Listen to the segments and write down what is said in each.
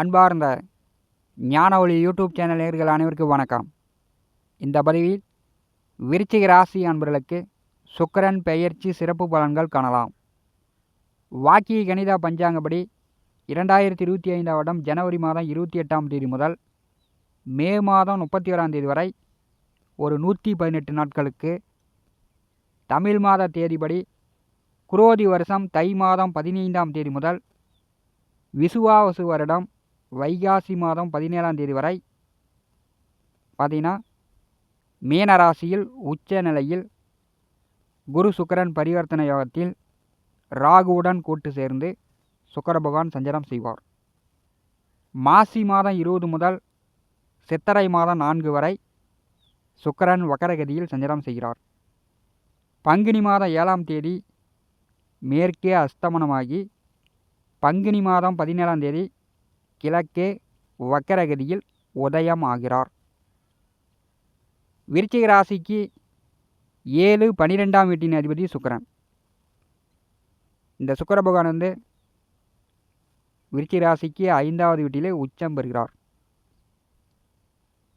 அன்பார்ந்த ஞான ஒளி யூடியூப் சேனல் நேர்கள் அனைவருக்கும் வணக்கம். இந்த பதிவில் விருச்சிக ராசி அன்பர்களுக்கு சுக்கரன் பெயர்ச்சி சிறப்பு பலன்கள் காணலாம். வாக்கிய கணித பஞ்சாங்கப்படி இரண்டாயிரத்தி இருபத்தி ஐந்தாம் வருடம் ஜனவரி மாதம் இருபத்தி எட்டாம் தேதி முதல் மே மாதம் முப்பத்தி ஓராம் தேதி வரை ஒரு நூற்றி பதினெட்டு நாட்களுக்கு தமிழ் மாத தேதிப்படி குரோதி வருஷம் தை மாதம் பதினைந்தாம் தேதி முதல் விசுவாவசு வருடம் வைகாசி மாதம் பதினேழாம் தேதி வரை பார்த்தீங்கன்னா மீனராசியில் உச்ச நிலையில் குரு சுக்கரன் பரிவர்த்தனை யோகத்தில் ராகுவுடன் கூட்டு சேர்ந்து சுக்கர பகவான் சஞ்சலம் செய்வார். மாசி மாதம் இருபது முதல் சித்தரை மாதம் நான்கு வரை சுக்கரன் வக்கரகதியில் சஞ்சாரம் செய்கிறார். பங்குனி மாதம் ஏழாம் தேதி மேற்கே அஸ்தமனமாகி பங்குனி மாதம் பதினேழாம் தேதி கிழக்கே வக்கரகதியில் உதயம் ஆகிறார் விருச்சிக ராசிக்கு ஏழு பனிரெண்டாம் வீட்டின் அதிபதி சுக்கரன். இந்த சுக்கர பகவான் வந்து விருச்சிக ராசிக்கு ஐந்தாவது வீட்டிலே உச்சம் பெறுகிறார்.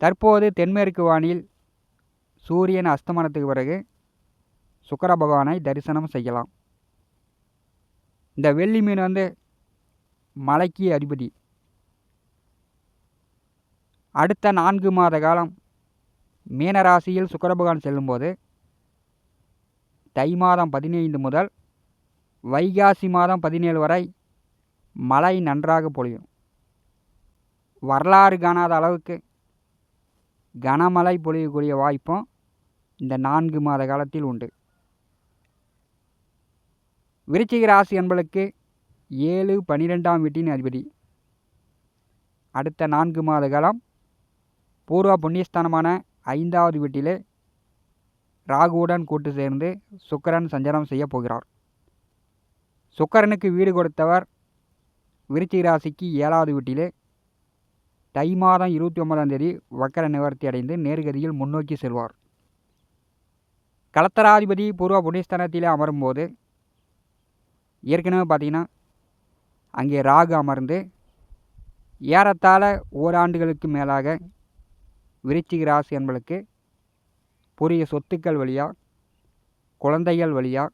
தற்போது தென்மேற்கு வானில் சூரியன் அஸ்தமனத்துக்கு பிறகு சுக்கர பகவானை தரிசனம் செய்யலாம். இந்த வெள்ளி மீன் வந்து மலைக்கு அதிபதி. அடுத்த நான்கு மாத காலம் மீனராசியில் சுக்கிர பகவான் செல்லும்போது தை மாதம் பதினைந்து முதல் வைகாசி மாதம் பதினேழு வரை மழை நன்றாக பொழியும். வரலாறு காணாத அளவுக்கு கனமழை பொழியக்கூடிய வாய்ப்பும் இந்த நான்கு மாத காலத்தில் உண்டு. விருச்சிக ராசி என்பளுக்கு ஏழு பனிரெண்டாம் வீட்டின் அதிபதி. அடுத்த நான்கு மாத காலம் பூர்வ புண்ணியஸ்தானமான ஐந்தாவது வீட்டிலே ராகுவுடன் கூட்டு சேர்ந்து சுக்கரன் சஞ்சாரம் செய்ய போகிறார். சுக்கரனுக்கு வீடு கொடுத்தவர் விருச்சிக ராசிக்கு ஏழாவது வீட்டிலே தை மாதம் இருபத்தி ஒன்பதாம் தேதி வக்கர நிவர்த்தி அடைந்து நேர்கதியில் முன்னோக்கி செல்வார். கலத்தராதிபதி பூர்வ புண்ணியஸ்தானத்திலே அமரும்போது ஏற்கனவே பார்த்தீங்கன்னா அங்கே ராகு அமர்ந்து ஏறத்தாழ ஓராண்டுகளுக்கு மேலாக விருச்சிக ராசி என்பளுக்கு புரிய சொத்துக்கள் வழியாக குழந்தைகள் வழியாக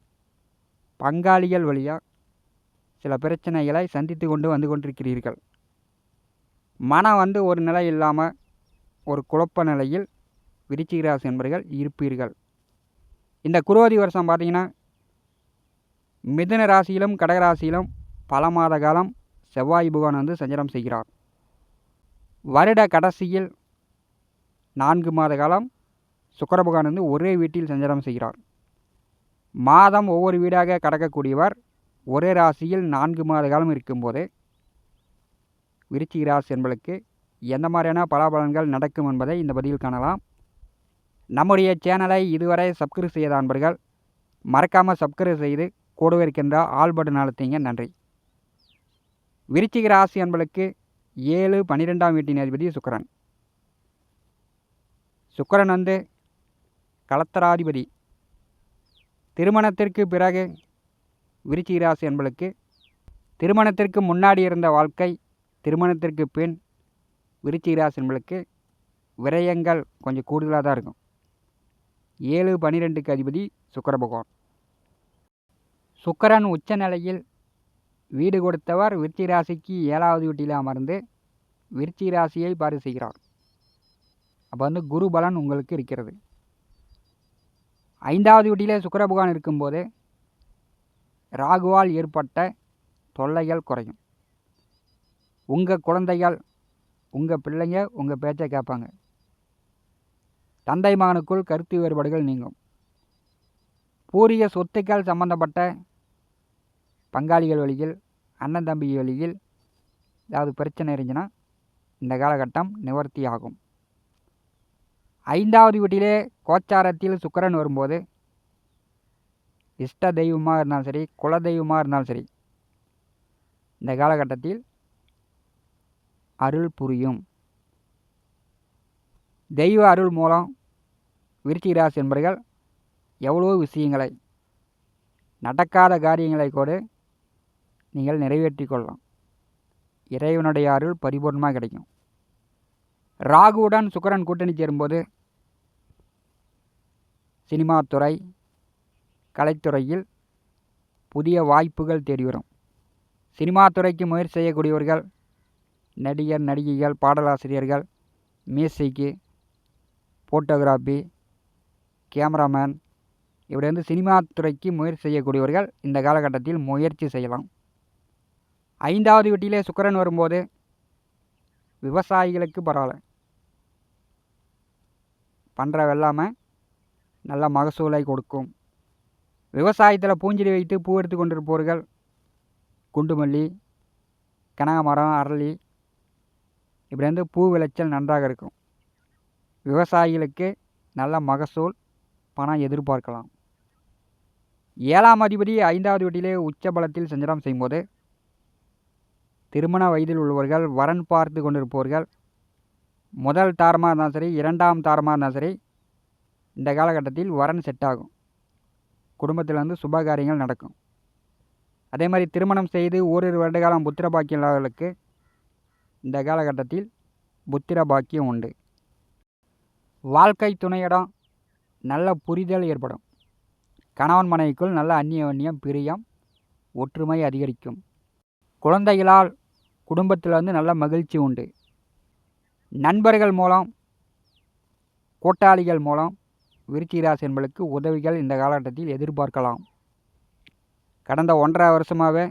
பங்காளிகள் வழியாக சில பிரச்சனைகளை சந்தித்து கொண்டு வந்து கொண்டிருக்கிறீர்கள். மனம் வந்து ஒரு நிலை இல்லாமல் ஒரு குழப்ப நிலையில் விருச்சிக ராசி என்பர்கள் இருப்பீர்கள். இந்த குரோதி வருஷம் பார்த்தீங்கன்னா மிதுன ராசியிலும் கடகராசியிலும் பல மாத காலம் செவ்வாய் பகவான் வந்து சஞ்சாரம் செய்கிறார். வருட கடைசியில் நான்கு மாத காலம் சுக்கர பகவான் வந்து ஒரே வீட்டில் சஞ்சாரம் செய்கிறார். மாதம் ஒவ்வொரு வீடாக கடக்கக்கூடியவர் ஒரே ராசியில் நான்கு மாத காலம் இருக்கும்போது விருச்சிக ராசி என்பளுக்கு எந்த மாதிரியான பலாபலன்கள் நடக்கும் என்பதை இந்த பதிவில் காணலாம். நம்முடைய சேனலை இதுவரை சப்ஸ்கிரைப் செய்யாத அன்பர்கள் மறக்காமல் சப்ஸ்கிரைப் செய்து கூடவே இருக்கின்ற ஆல் பட்டன் அழுத்திங்க. நன்றி. விருச்சிக ராசி என்பளுக்கு ஏழு பன்னிரெண்டாம் வீட்டின் அதிபதி சுக்கரன். சுக்கரன் வந்து கலத்தராதிபதி திருமணத்திற்கு பிறகு விருச்சிகராசி என்பளுக்கு திருமணத்திற்கு முன்னாடி இருந்த வாழ்க்கை திருமணத்திற்கு பின் விருச்சிகராசி என்பளுக்கு விரயங்கள் கொஞ்சம் கூடுதலாக தான் இருக்கும். ஏழு பன்னிரெண்டுக்கு அதிபதி சுக்கர பகவான். சுக்கரன் உச்ச நிலையில் வீடு கொடுத்தவர் விருச்சிகராசிக்கு ஏழாவது வீட்டில் அமர்ந்து விருச்சிகராசியை பாரு செய்கிறார். அப்போ வந்து குரு பலன் உங்களுக்கு இருக்கிறது. ஐந்தாவது வீட்டிலே சுக்கர பகவான் இருக்கும்போது ராகுவால் ஏற்பட்ட தொல்லைகள் குறையும். உங்கள் குழந்தைகள் உங்கள் பிள்ளைங்க உங்கள் பேச்சை கேட்பாங்க. தந்தை மகனுக்குள் கருத்து வேறுபாடுகள் நீங்கும். பூரிய சொத்துக்கள் சம்பந்தப்பட்ட பங்காளிகள் வழியில் அண்ணன் தம்பி வழியில் ஏதாவது பிரச்சனை இருந்துச்சுன்னா இந்த காலகட்டம் நிவர்த்தி ஆகும் ஐந்தாவது வீட்டிலே கோச்சாரத்தில் சுக்கரன் வரும்போது இஷ்ட தெய்வமாக இருந்தாலும் சரி குல தெய்வமாக இருந்தாலும் சரி இந்த காலகட்டத்தில் அருள் புரியும். தெய்வ அருள் மூலம் விருச்சிக ராசி என்பர்கள் எவ்வளோ விஷயங்களை நடக்காத காரியங்களை கூட நீங்கள் நிறைவேற்றி கொள்ளலாம். இறைவனுடைய அருள் பரிபூர்ணமாக கிடைக்கும். ராகுவுடன் சுக்கரன் கூட்டணி சேரும்போது சினிமா துறை கலைத்துறையில் புதிய வாய்ப்புகள் தேடி வரும் சினிமா துறைக்கு முயற்சி செய்யக்கூடியவர்கள் நடிகர் நடிகைகள் பாடலாசிரியர்கள் மியூசிக்கு ஃபோட்டோகிராஃபி கேமராமேன் இப்படி வந்து சினிமா துறைக்கு முயற்சி செய்யக்கூடியவர்கள் இந்த காலகட்டத்தில் முயற்சி செய்யலாம். ஐந்தாவது வீட்டிலே சுக்கரன் வரும்போது விவசாயிகளுக்கு பரவாயில்ல. பண்ணுற நல்ல மகசூலை கொடுக்கும். விவசாயத்தில் பூஞ்செடி வைத்து பூ எடுத்து கொண்டிருப்பவர்கள் குண்டுமல்லி கனகாமரம் அரளி இப்படி வந்து பூ விளைச்சல் நன்றாக இருக்கும். விவசாயிகளுக்கு நல்ல மகசூல் பணம் எதிர்பார்க்கலாம். ஏழாம் அதிபதி ஐந்தாவது வீட்டிலே உச்ச பலத்தில் சஞ்சலம் செய்யும்போது திருமண வயதில் உள்ளவர்கள் வரன் பார்த்து கொண்டிருப்பவர்கள் முதல் தாரமாக இருந்தாலும் சரி இரண்டாம் தாரமாக இருந்தாலும் சரி இந்த காலகட்டத்தில் வரன் செட் ஆகும். குடும்பத்தில் வந்து சுபகாரியங்கள் நடக்கும். அதே மாதிரி திருமணம் செய்து ஓரிரு வருடகாலம் புத்திர பாக்கியம் இல்லாதவர்களுக்கு இந்த காலகட்டத்தில் புத்திர பாக்கியம் உண்டு. வாழ்க்கை துணையிடம் நல்ல புரிதல் ஏற்படும். கணவன் மனைவிக்குள் நல்ல அந்நியோன்யம் பிரியம் ஒற்றுமை அதிகரிக்கும். குழந்தைகளால் குடும்பத்தில் வந்து நல்ல மகிழ்ச்சி உண்டு. நண்பர்கள் மூலம் கூட்டாளிகள் மூலம் விருச்சிகராசி என்பளுக்கு உதவிகள் இந்த காலகட்டத்தில் எதிர்பார்க்கலாம். கடந்த ஒன்றரை வருஷமாகவே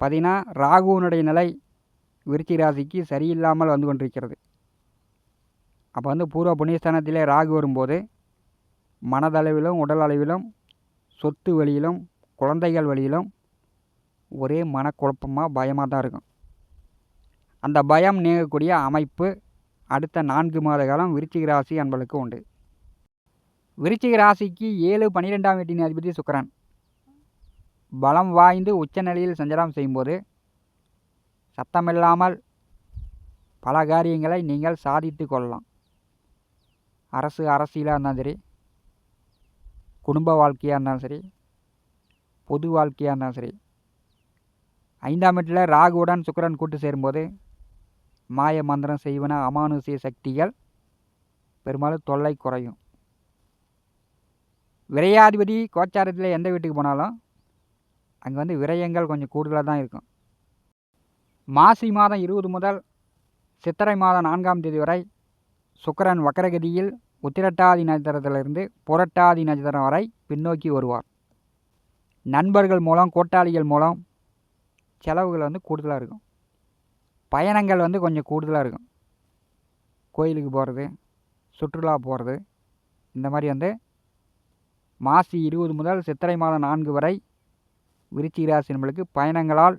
பார்த்தீங்கன்னா ராகுவனுடைய நிலை விருச்சிக ராசிக்கு சரியில்லாமல் வந்து கொண்டிருக்கிறது. அப்போ வந்து பூர்வ புண்ணியஸ்தானத்திலே ராகு வரும்போது மனதளவிலும் உடல் அளவிலும் சொத்து வழியிலும் குழந்தைகள் வழியிலும் ஒரே மனக்குழப்பமாக பயமாக தான் இருக்கும். அந்த பயம் நீங்கக்கூடிய அமைப்பு அடுத்த நான்கு மாத காலம் விருச்சிக ராசி அன்பளுக்கு உண்டு. விருச்சிக ராசிக்கு ஏழு பன்னிரெண்டாம் வீட்டின் அதிபதி சுக்கரன். பலம் வாய்ந்து உச்சநிலையில் சஞ்சாரம் செய்யும்போது சத்தமில்லாமல் பல காரியங்களை நீங்கள் சாதித்து கொள்ளலாம். அரசு அரசியலாக இருந்தாலும் சரி குடும்ப வாழ்க்கையாக இருந்தாலும் சரி பொது வாழ்க்கையாக இருந்தாலும் சரி ஐந்தாம் வீட்டில் ராகுவுடன் சுக்கரன் கூட்டு சேரும்போது மாய மந்திரம் செய்வன அமானுஷிய சக்திகள் பெரும்பாலும் தொல்லை குறையும். விரையாதிபதி கோச்சாரத்தில் எந்த வீட்டுக்கு போனாலும் அங்கே வந்து விரயங்கள் கொஞ்சம் கூடுதலாக தான் இருக்கும். மாசி மாதம் இருபது முதல் சித்திரை மாதம் நான்காம் தேதி வரை சுக்கரன் வக்கரகதியில் உத்திரட்டாதி நட்சத்திரத்திலிருந்து புரட்டாதி நட்சத்திரம் வரை பின்னோக்கி வருவார். நண்பர்கள் மூலம் கூட்டாளிகள் மூலம் செலவுகள் வந்து கூடுதலாக இருக்கும். பயணங்கள் வந்து கொஞ்சம் கூடுதலாக இருக்கும். கோயிலுக்கு போகிறது சுற்றுலா போகிறது இந்த மாதிரி வந்து மாசி இருபது முதல் சித்திரை மாதம் நான்கு வரை விருச்சிக ராசி நம்மளுக்கு பயணங்களால்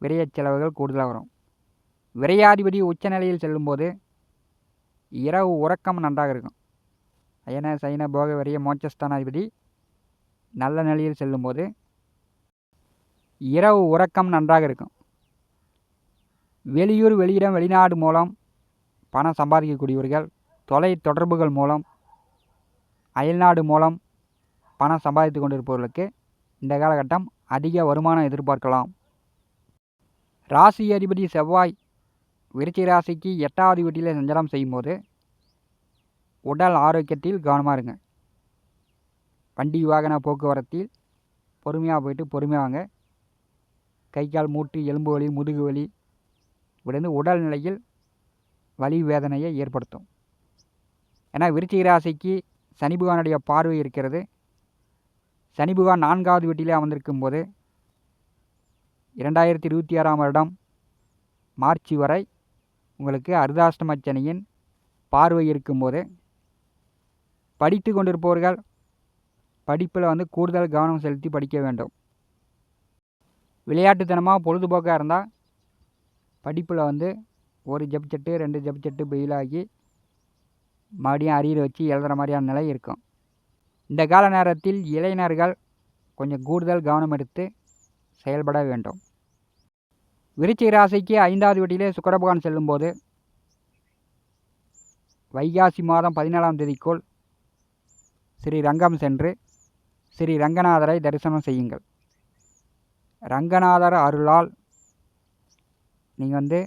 விரயச் செலவுகள் கூடுதலாக வரும். விரையாதிபதி உச்சநிலையில் செல்லும்போது இரவு உறக்கம் நன்றாக இருக்கும். அயன சைன போக விரைய மோட்சஸ்தானாதிபதி நல்ல நிலையில் செல்லும்போது இரவு உறக்கம் நன்றாக இருக்கும். வெளியூர் வெளியிடம் வெளிநாடு மூலம் பணம் சம்பாதிக்கக்கூடியவர்கள் தொலை தொடர்புகள் மூலம் அயல்நாடு மூலம் பணம் சம்பாதித்து கொண்டிருப்பவர்களுக்கு இந்த காலகட்டம் அதிக வருமானம் எதிர்பார்க்கலாம். ராசி அதிபதி செவ்வாய் விருச்சி ராசிக்கு எட்டாவது வீட்டில் சஞ்சாரம் செய்யும்போது உடல் ஆரோக்கியத்தில் கவனமாக இருங்க. வண்டி வாகன போக்குவரத்தில் பொறுமையாக போயிட்டு பொறுமையாக வாங்க. கை கால் மூட்டு எலும்பு வலி முதுகு வலி இப்படி உடல் நிலையில் வலி வேதனையை ஏற்படுத்தும். ஏன்னா விருச்சிக ராசிக்கு சனி பகவானுடைய பார்வை இருக்கிறது. சனி பகவான் நான்காவது வீட்டிலே அமர்ந்திருக்கும் போது இரண்டாயிரத்தி இருபத்தி ஆறாம் வருடம் மார்ச் வரை உங்களுக்கு அர்தாஷ்டம சனியின் பார்வை இருக்கும்போது படித்து கொண்டிருப்பவர்கள் படிப்பில் வந்து கூடுதல் கவனம் செலுத்தி படிக்க வேண்டும். விளையாட்டுத்தனமாக பொழுதுபோக்காக இருந்தால் படிப்பில் வந்து ஒரு ஜப்செட்டு ரெண்டு ஜப்செட்டு பெயிலாகி மறுபடியும் அரியர் வச்சு எழுதுகிற மாதிரியான நிலை இருக்கும். இந்த கால நேரத்தில் இளைஞர்கள் கொஞ்சம் கூடுதல் கவனம் எடுத்து செயல்பட வேண்டும். விருச்சிக ராசிக்கு ஐந்தாவது வீட்டிலே சுக்கரபகவான் செல்லும்போது வைகாசி மாதம் பதினேழாம் தேதிக்குள் ஸ்ரீ ரங்கம் சென்று ஸ்ரீ ரங்கநாதரை தரிசனம் செய்யுங்கள். ரங்கநாதர் அருளால் நீங்கள் வந்து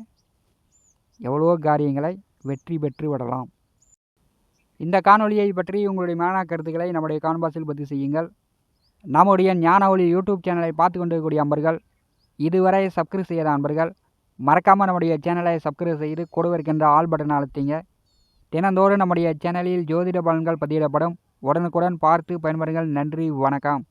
எவ்வளவோ காரியங்களை வெற்றி பெற்று விடலாம். இந்த காணொலியை பற்றி உங்களுடைய மேனா கருத்துக்களை நம்முடைய கான்பாஸில் பதிவு செய்யுங்கள். நம்முடைய ஞான ஒளி யூடியூப் சேனலை பார்த்து கொண்டிருக்கக்கூடிய அன்பர்கள் இதுவரை சப்ஸ்கிரைப் செய்யாத அன்பர்கள் மறக்காமல் நம்முடைய சேனலை சப்ஸ்கிரைப் செய்து கொடுவிருக்கின்ற ஆல் பட்டன் அழுத்திங்க. தினந்தோறும் நம்முடைய சேனலில் ஜோதிட பலன்கள் பதியிடப்படும் உடனுக்குடன் பார்த்து பயன்பெறுங்கள். நன்றி வணக்கம்.